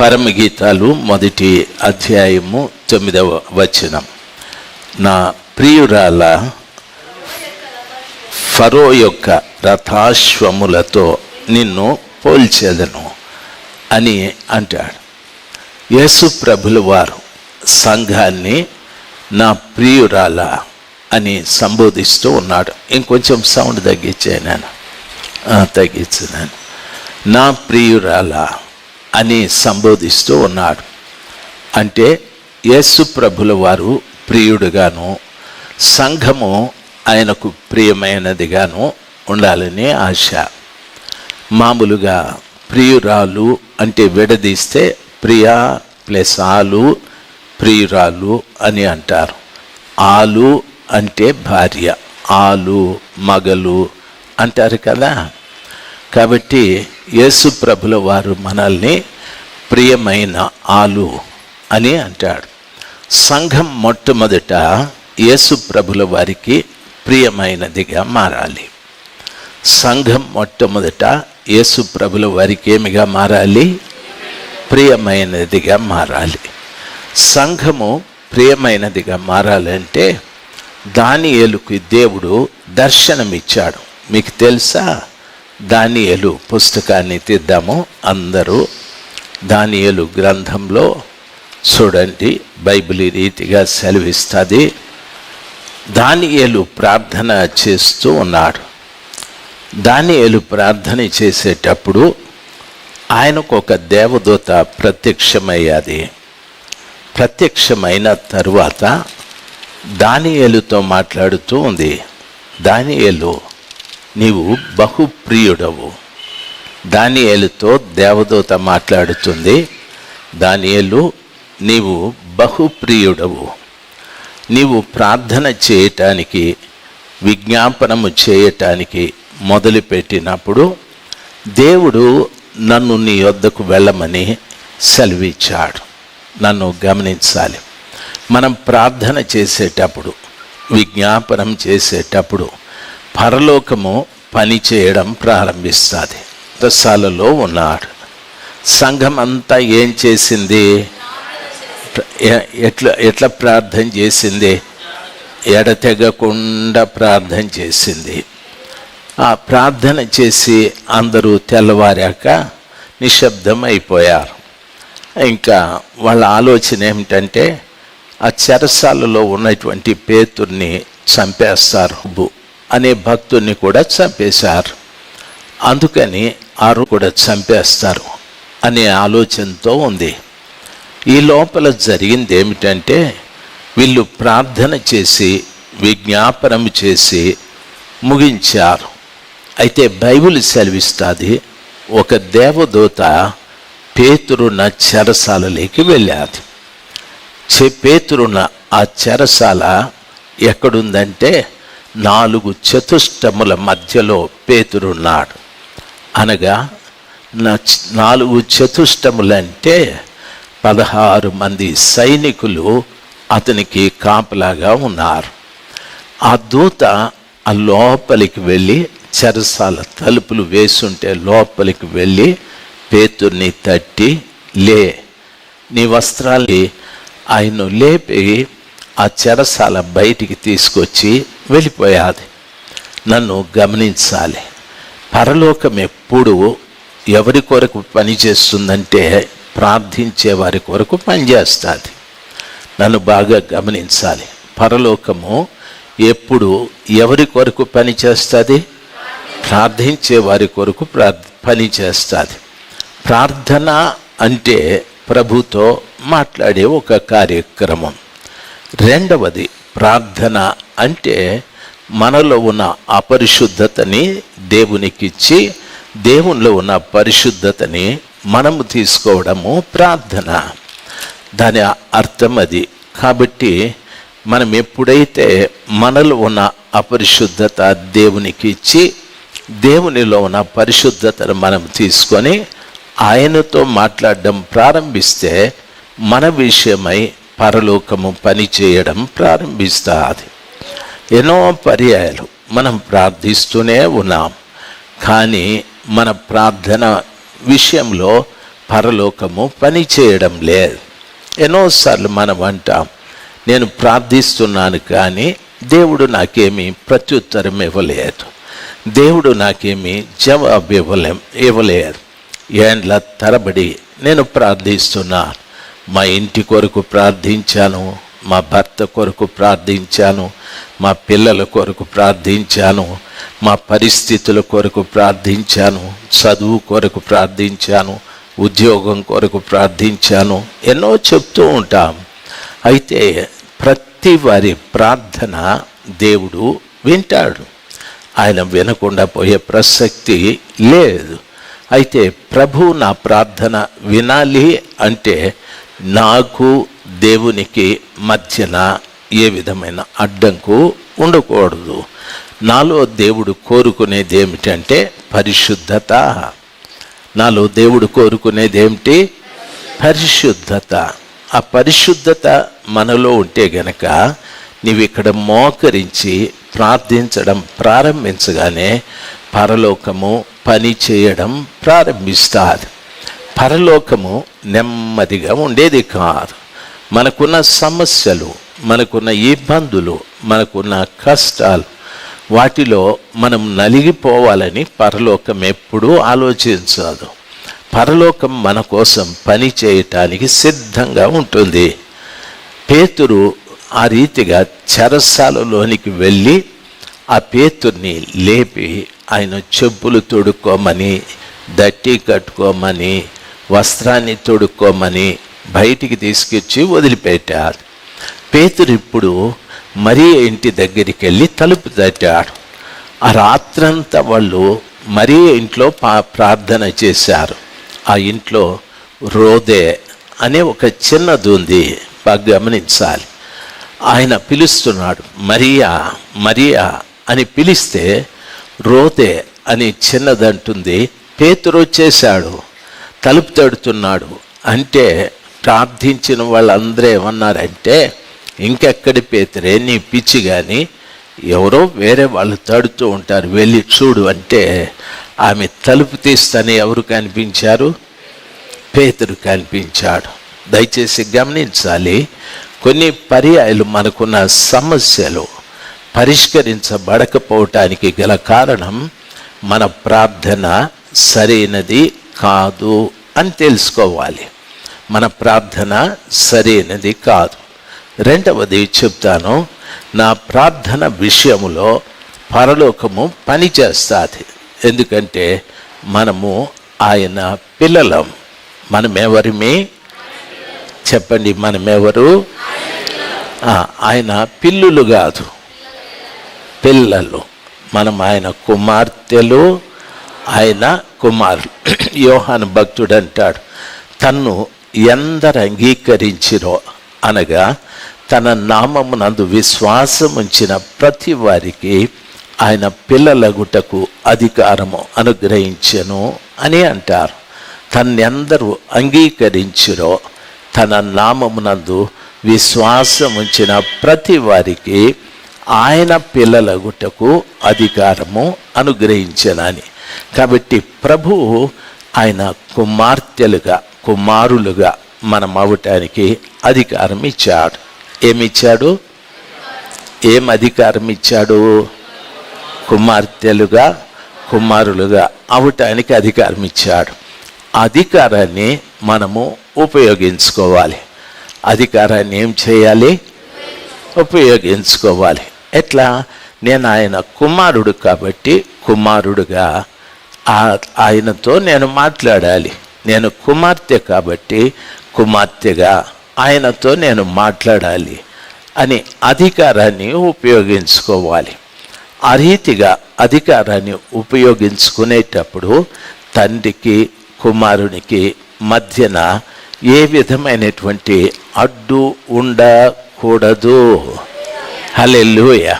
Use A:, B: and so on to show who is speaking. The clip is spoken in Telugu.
A: పరమగీతాలు మొదటి అధ్యాయము తొమ్మిదవ వచనం. నా ప్రియురాల ఫరో యొక్క రథాశ్వములతో నిన్ను పోల్చేదను అని అంటాడు. యేసు ప్రభుల వారు సంఘాన్ని నా ప్రియురాల అని సంబోధిస్తూ ఉన్నాడు. ఇంకొంచెం సౌండ్ తగ్గించాను నేను నా ప్రియురాల అని సంబోధిస్తూ ఉన్నాడు. అంటే యేసు ప్రభుల వారు ప్రియుడుగాను సంఘము ఆయనకు ప్రియమైనదిగాను ఉండాలని ఆశ. మామూలుగా ప్రియురాలు అంటే విడదీస్తే ప్రియా ప్లస్ ఆలు ప్రియురాలు అని అంటారు. ఆలు అంటే భార్య ఆలు మగలు అంటారు కదా. కాబట్టి యేసు ప్రభుల వారు మనల్ని ప్రియమైన ఆలు అని అంటాడు. సంఘం మొట్టమొదట యేసు ప్రభుల వారికి ప్రియమైనదిగా మారాలి. సంఘం మొట్టమొదట యేసు ప్రభుల వారికి ఏమిగా మారాలి? ప్రియమైనదిగా మారాలి. సంఘము ప్రియమైనదిగా మారాలంటే దాని ఏలుకు దేవుడు దర్శనమిచ్చాడు. మీకు తెలుసా? దానియలు పుస్తకాన్ని తీద్దాము. అందరూ దానియలు గ్రంథంలో చూడండి. బైబిల్ రీతిగా సెలవిస్తుంది. దానియలు ప్రార్థన చేస్తూ ఉన్నాడు దానియలు ప్రార్థన చేసేటప్పుడు ఆయనకు ఒక దేవదూత ప్రత్యక్షమయ్యాది. ప్రత్యక్షమైన తరువాత దానియలుతో మాట్లాడుతూ ఉంది. దానియలు నీవు బహుప్రియుడవు. దానియేలుతో దేవదూత మాట్లాడుతుంది దానియేలు నీవు బహుప్రియుడవు. నీవు ప్రార్థన చేయటానికి విజ్ఞాపనము చేయటానికి మొదలుపెట్టినప్పుడు దేవుడు నన్ను నీ వద్దకు వెళ్ళమని సెలవిచ్చాడు. నన్ను గమనించాలి. మనం ప్రార్థన చేసేటప్పుడు విజ్ఞాపనం చేసేటప్పుడు పరలోకము పని చేయడం ప్రారంభిస్తుంది. రసాలలో ఉన్నాడు. సంఘం అంతా ఏం చేసింది? ఎట్లా ఎట్లా ప్రార్థన చేసింది? ఎడతెగకుండా ప్రార్థన చేసింది. ఆ ప్రార్థన చేసి అందరూ తెల్లవారాక నిశ్శబ్దం అయిపోయారు ఇంకా వాళ్ళ ఆలోచన ఏమిటంటే ఆ చెరసాలలో ఉన్నటువంటి పేతుర్ని చంపేస్తారు బు- అనే భక్తుడిని కూడా చంపేశారు. అందుకని ఆరు కూడా చంపేస్తారు అనే ఆలోచనతో ఉంది. ఈ లోపల జరిగింది ఏమిటంటే వీళ్ళు ప్రార్థన చేసి విజ్ఞాపనం చేసి ముగించారు. అయితే బైబిల్ సెలవిస్తుంది ఒక దేవదూత పేతురున్న చెరసాలలోకి వెళ్ళాది చే పేతురున్న ఆ చెరసాల ఎక్కడుందంటే నాలుగు చతుష్టముల మధ్యలో పేతురున్నాడు. అనగా నా నాలుగు చతుష్టములంటే పదహారు మంది సైనికులు అతనికి కాపలాగా ఉన్నారు. ఆ దూత ఆ లోపలికి వెళ్ళి చెరసాల తలుపులు వేసుంటే లోపలికి వెళ్ళి పేతుర్ని తట్టి లే నీ వస్త్రాల్ని ఆయన లేపి ఆ చెరసాల బయటికి తీసుకొచ్చి వెళ్ళిపోయాది. నన్ను గమనించాలి. పరలోకం ఎప్పుడు ఎవరి కొరకు పనిచేస్తుందంటే ప్రార్థించే వారి కొరకు పనిచేస్తుంది నన్ను బాగా గమనించాలి. పరలోకము ఎప్పుడు ఎవరి కొరకు పనిచేస్తుంది ప్రార్థించే వారి కొరకు ప్రార్థ పనిచేస్తుంది ప్రార్థన అంటే ప్రభుతో మాట్లాడే ఒక కార్యక్రమం. రెండవది ప్రార్థన అంటే మనలో ఉన్న అపరిశుద్ధతని దేవునికిచ్చి దేవునిలో ఉన్న పరిశుద్ధతని మనము తీసుకోవడము ప్రార్థన. దాని అర్థం అది. కాబట్టి మనం ఎప్పుడైతే మనలో ఉన్న అపరిశుద్ధత దేవునికి ఇచ్చి దేవునిలో ఉన్న పరిశుద్ధతను మనం తీసుకొని ఆయనతో మాట్లాడడం ప్రారంభిస్తే మన విషయమై పరలోకము పని చేయడం ప్రారంభిస్తుంది. ఎన్నో పర్యాయాలు మనం ప్రార్థిస్తూనే ఉన్నాం. కానీ మన ప్రార్థన విషయంలో పరలోకము పని చేయడం లేదు. ఎన్నోసార్లు మనం అంటాం నేను ప్రార్థిస్తున్నాను కానీ దేవుడు నాకేమీ ప్రత్యుత్తరం ఇవ్వలేదు. దేవుడు నాకేమీ జవాబు ఇవ్వలే ఇవ్వలేదు. ఏండ్ల తరబడి నేను ప్రార్థిస్తున్నాను మా ఇంటి కొరకు ప్రార్థించాను మా భర్త కొరకు ప్రార్థించాను మా పిల్లల కొరకు ప్రార్థించాను మా పరిస్థితుల కొరకు ప్రార్థించాను చదువు కొరకు ప్రార్థించాను ఉద్యోగం కొరకు ప్రార్థించాను ఎన్నో చెప్తూ ఉంటాం. అయితే ప్రతి వారి ప్రార్థన దేవుడు వింటాడు. ఆయన వినకుండా పోయే ప్రసక్తి లేదు. అయితే ప్రభు నా ప్రార్థన వినాలి అంటే నాకు దేవునికి మధ్యన ఏ విధమైన అడ్డంకు ఉండకూడదు. నాలో దేవుడు కోరుకునేది ఏమిటంటే పరిశుద్ధత. నాలో దేవుడు కోరుకునేది ఏమిటి పరిశుద్ధత. ఆ పరిశుద్ధత మనలో ఉంటే గనక నీవు ఇక్కడ మోకరించి ప్రార్థించడం ప్రారంభించగానే పరలోకము పని చేయడం ప్రారంభిస్తారు. పరలోకము నెమ్మదిగా ఉండేది కాదు. మనకున్న సమస్యలు మనకున్న ఇబ్బందులు మనకున్న కష్టాలు వాటిలో మనం నలిగిపోవాలని పరలోకం ఎప్పుడూ ఆలోచించదు. పరలోకం మన కోసం పని చేయటానికి సిద్ధంగా ఉంటుంది. పేతురు ఆ రీతిగా చెరసాలలోనికి వెళ్ళి ఆ పేతుర్ని లేపి ఆయన చెప్పులు తొడుక్కోమని దట్టి కట్టుకోమని వస్త్రాన్ని తొడుక్కోమని బయటికి తీసుకొచ్చి వదిలిపెట్టాడు. పేతురు ఇప్పుడు మరీ ఇంటి దగ్గరికి వెళ్ళి తలుపు తట్టాడు. ఆ రాత్రంతా వాళ్ళు మరీ ఇంట్లో ప్రార్థన చేశారు. ఆ ఇంట్లో రోదే అనే ఒక చిన్నది ఉంది బాగా గమనించాలి. ఆయన పిలుస్తున్నాడు మరియా మరియా అని పిలిస్తే రోదే అని చిన్నదంటుంది పేతురు వచ్చేశాడు. తలుపు తడుతున్నాడు అంటే ప్రార్థించిన వాళ్ళందరూ ఏమన్నారంటే ఇంకెక్కడి పేతురే నీ పిచ్చి కానీ ఎవరో వేరే వాళ్ళు తడుతూ ఉంటారు వెళ్ళి చూడు అంటే ఆమె తలుపు తీస్తని ఎవరు కనిపించారు? పేతురు కనిపించాడు. దయచేసి గమనించాలి కొన్ని పర్యాయాలు మనకున్న సమస్యలు పరిష్కరించబడకపోవటానికి గల కారణం మన ప్రార్థన సరైనది కాదు అని తెలుసుకోవాలి. మన ప్రార్థన సరైనది కాదు. రెండవది చెప్తాను నా ప్రార్థన విషయములో పరలోకము పనిచేస్తుంది. ఎందుకంటే మనము ఆయన పిల్లలం. మనమెవరిమి? చెప్పండి మనమెవరు? ఆయన పిల్లులు కాదు. పిల్లలు. మనం ఆయన కుమార్తెలు ఆయన కుమారుడు యోహాన్ భక్తుడు అంటాడు తన్ను ఎందరు అంగీకరించిరో? అనగా తన నామమునందు విశ్వాసం ఉంచిన ప్రతి వారికి ఆయన పిల్లలగుటకు అధికారము అనుగ్రహించను అని అంటారు. తన్నెందరూ అంగీకరించిరో తన నామమునందు విశ్వాసం ఉంచిన ప్రతి వారికి ఆయన పిల్లలగుటకు అధికారము అనుగ్రహించనని. కాబట్టి ప్రభు ఆయన కుమార్తెలుగా కుమారులుగా మనం అవటానికి అధికారం ఇచ్చాడు. ఏమిచ్చాడు? ఏం అధికారం ఇచ్చాడు? కుమార్తెలుగా కుమారులుగా అవటానికి అధికారం ఇచ్చాడు. అధికారాన్ని మనము ఉపయోగించుకోవాలి. అధికారాన్ని ఏం చేయాలి? ఉపయోగించుకోవాలి. ఎట్లా? నేను ఆయన కుమారుడు కాబట్టి కుమారుడుగా ఆయనతో నేను మాట్లాడాలి. నేను కుమార్తె కాబట్టి కుమార్తెగా ఆయనతో నేను మాట్లాడాలి అని అధికారాన్ని ఉపయోగించుకోవాలి. ఆ రీతిగా అధికారాన్ని ఉపయోగించుకునేటప్పుడు తండ్రికి కుమారునికి మధ్యన ఏ విధమైనటువంటి అడ్డు ఉండకూడదు. హలెల్లుయా.